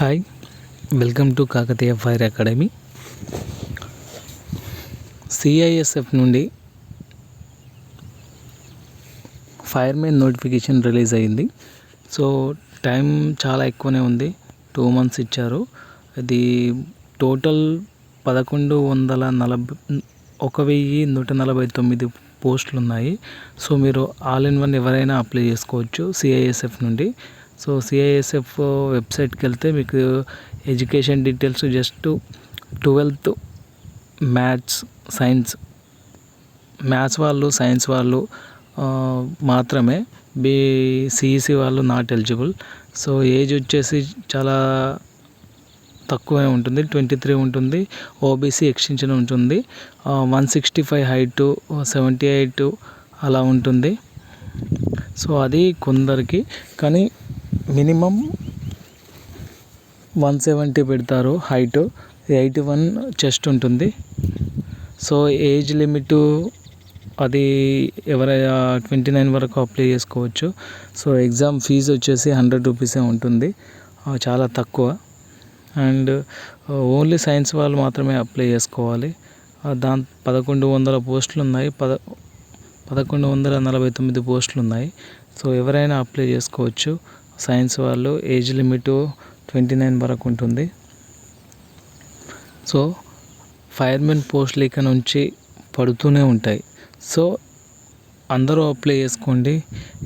Hi welcome to Kakatiya fire academy CISF నుండి fireman notification release అయింది. So time చాలా ఎక్కువనే ఉంది. టూ మంత్స్ ఇచ్చారు. అది టోటల్ పదకొండు వందల నలభై ఒక వెయ్యి నూట నలభై తొమ్మిది పోస్టులు ఉన్నాయి సో మీరు ఆల్ ఇన్ వన్ ఎవరైనా అప్లై చేసుకోవచ్చు సిఐఎస్ఎఫ్ నుండి. సో సిఐఎస్ఎఫ్ వెబ్సైట్కి వెళ్తే మీకు education details just twelfth maths science maths వాళ్ళు సైన్స్ వాళ్ళు మాత్రమే బి సిఈసి వాళ్ళు నాట్ ఎలిజిబుల్ సో ఏజ్ వచ్చేసి చాలా తక్కువే ఉంటుంది ట్వంటీ త్రీ ఉంటుంది ఓబీసీ ఎక్స్టెన్షన్ ఉంటుంది one sixty five height seventy eight అలా ఉంటుంది. సో అది కొందరికి కానీ మినిమం వన్ సెవెంటీ పెడతారు హైట్. ఎయిటీ వన్ చెస్ట్ ఉంటుంది. సో ఏజ్ లిమిట్ అది ఎవరైనా ట్వంటీ నైన్ వరకు అప్లై చేసుకోవచ్చు. సో ఎగ్జామ్ ఫీజు వచ్చేసి హండ్రెడ్ రూపీసే ఉంటుంది. చాలా తక్కువ. అండ్ ఓన్లీ సైన్స్ వాళ్ళు మాత్రమే అప్లై చేసుకోవాలి. దాని పదకొండు వందల పోస్టులు ఉన్నాయి పద పదకొండు వందల నలభై తొమ్మిది పోస్టులు ఉన్నాయి సో ఎవరైనా అప్లై చేసుకోవచ్చు. సైన్స్ వాళ్ళు ఏజ్ లిమిట్ ట్వంటీ నైన్ వరకు ఉంటుంది. సో ఫైర్మెన్ పోస్టులు ఇక నుంచి పడుతూనే ఉంటాయి. సో అందరూ అప్లై చేసుకోండి.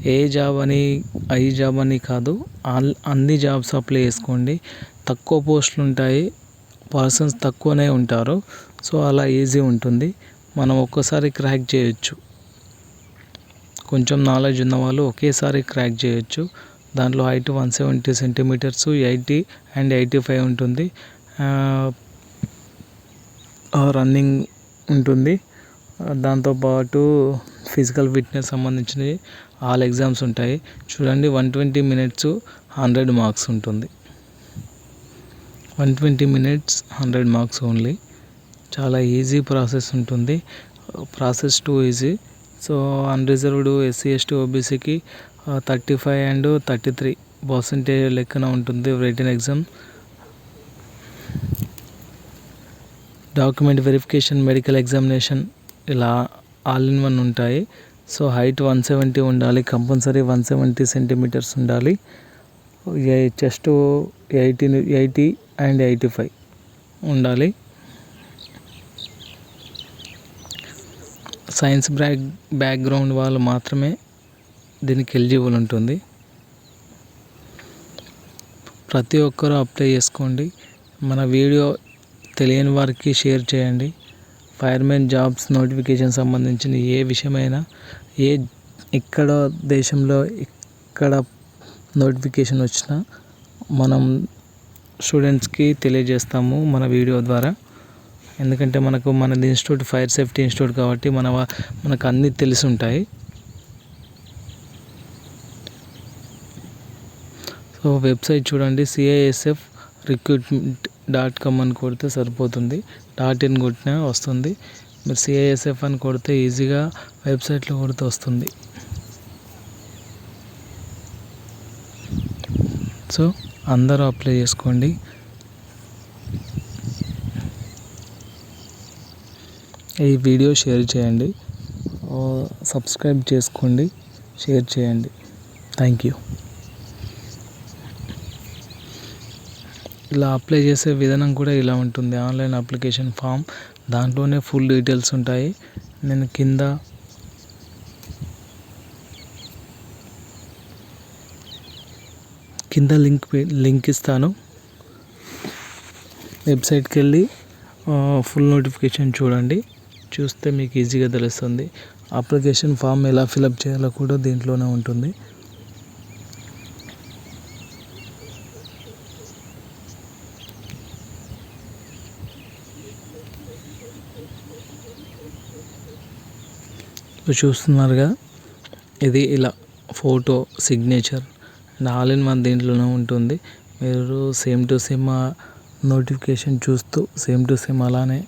ఏ జాబ్ అని ఐ జాబ్ అని కాదు అన్ని జాబ్స్ అప్లై చేసుకోండి. తక్కువ పోస్టులు ఉంటాయి పర్సన్స్ తక్కువనే ఉంటారు. సో అలా ఈజీ ఉంటుంది. మనం ఒక్కసారి క్రాక్ చేయొచ్చు. కొంచెం నాలెడ్జ్ ఉన్న వాళ్ళు ఒకేసారి క్రాక్ చేయొచ్చు. దాంట్లో height one seventy centimetres eighty and eighty five ఉంటుంది. రన్నింగ్ ఉంటుంది. దాంతోపాటు ఫిజికల్ ఫిట్నెస్ సంబంధించినవి ఆల్ ఎగ్జామ్స్ ఉంటాయి. చూడండి one twenty minutes hundred marks ఉంటుంది. One twenty minutes hundred marks only. చాలా ఈజీ ప్రాసెస్ ఉంటుంది. Process too easy. So unreserved SC ST ఓబీసీకి thirty five and thirty three percentage లెక్కన ఉంటుంది written exam document verification medical examination ఇలా all in one ఉంటాయి. So height one seventy ఉండాలి compulsory one seventy centimetres ఉండాలి. Chest eighty eighty and eighty five ఉండాలి. Science back background వాళ్ళు మాత్రమే దీనికి ఎలిజిబుల్ ఉంటుంది. ప్రతి ఒక్కరూ అప్లై చేసుకోండి. మన వీడియో తెలియని వారికి షేర్ చేయండి. ఫైర్మెన్ జాబ్స్ నోటిఫికేషన్ సంబంధించిన ఏ విషయమైనా ఏ ఇక్కడ దేశంలో ఎక్కడ నోటిఫికేషన్ వచ్చినా మనం స్టూడెంట్స్కి తెలియజేస్తాము మన వీడియో ద్వారా. ఎందుకంటే మనకు మన ఇన్స్టిట్యూట్ ఫైర్ సేఫ్టీ ఇన్స్టిట్యూట్ కాబట్టి మన మనకు అన్నీ తెలిసి ఉంటాయి సో వెబ్సైట్ చూడండి సిఐఎస్ఎఫ్ రిక్రూట్మెంట్ డాట్ కామ్ అని కొడితే సరిపోతుంది. డాట్ ఇన్ కొట్టినా వస్తుంది. మీరు సిఐఎస్ఎఫ్ అని కొడితే ఈజీగా వెబ్సైట్లో కొడితే వస్తుంది. సో అందరూ అప్లై చేసుకోండి. ఈ వీడియో షేర్ చేయండి. సబ్స్క్రైబ్ చేసుకోండి. షేర్ చేయండి. Thank you. ఇలా అప్లై చేసే విధానం కూడా ఇలా ఉంటుంది. Online application form. దాంట్లోనే ఫుల్ డీటెయిల్స్ ఉంటాయి. నేను కింద కింద లింక్ లింక్ ఇస్తాను. వెబ్సైట్కి వెళ్ళి ఫుల్ నోటిఫికేషన్ చూడండి. చూస్తే మీకు ఈజీగా తెలుస్తుంది. అప్లికేషన్ ఫామ్ ఎలా ఫిలప్ చేయాలో కూడా దీంట్లోనే ఉంటుంది. చూస్తున్నారుగా ఇది ఇలా photo signature and all in one దీంట్లోనే ఉంటుంది. మీరు సేమ్ టు సేమ్ నోటిఫికేషన్ చూస్తూ సేమ్ టు సేమ్ అలానే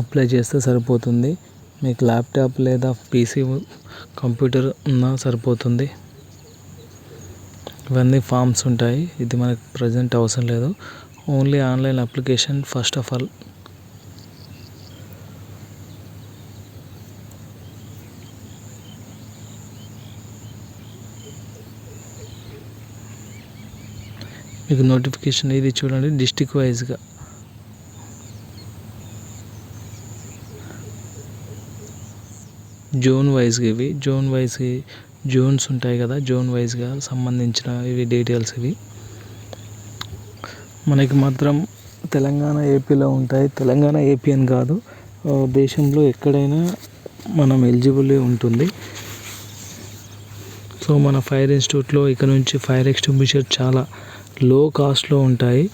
అప్లై చేస్తే సరిపోతుంది. మీకు ల్యాప్టాప్ లేదా పీసీ కంప్యూటర్ ఉన్నా సరిపోతుంది. ఇవన్నీ ఫామ్స్ ఉంటాయి. ఇది మనకు ప్రజెంట్ అవసరం లేదు. Only online application first of all. మీకు నోటిఫికేషన్ ఇది చూడండి డిస్టిక్ వైజ్గా. జోన్ వైజ్గా ఇవి. జోన్ వైజ్ జోన్స్ ఉంటాయి కదా జోన్ వైజ్గా సంబంధించిన ఇవి డీటెయిల్స్ ఇవి. మనకి మాత్రం తెలంగాణ ఏపీలో ఉంటాయి. తెలంగాణ ఏపీ అని కాదు దేశంలో ఎక్కడైనా మనం ఎలిజిబుల్ ఉంటుంది. సో మన ఫైర్ ఇన్స్టిట్యూట్లో ఇక్కడ నుంచి ఫైర్ ఎక్స్టింగ్విషర్ చాలా లో కాస్ట్లో ఉంటాయి.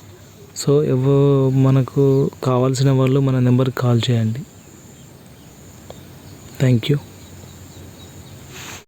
సో ఎవ మనకు కావాల్సిన వాళ్ళు మన నెంబర్కి కాల్ చేయండి. Thank you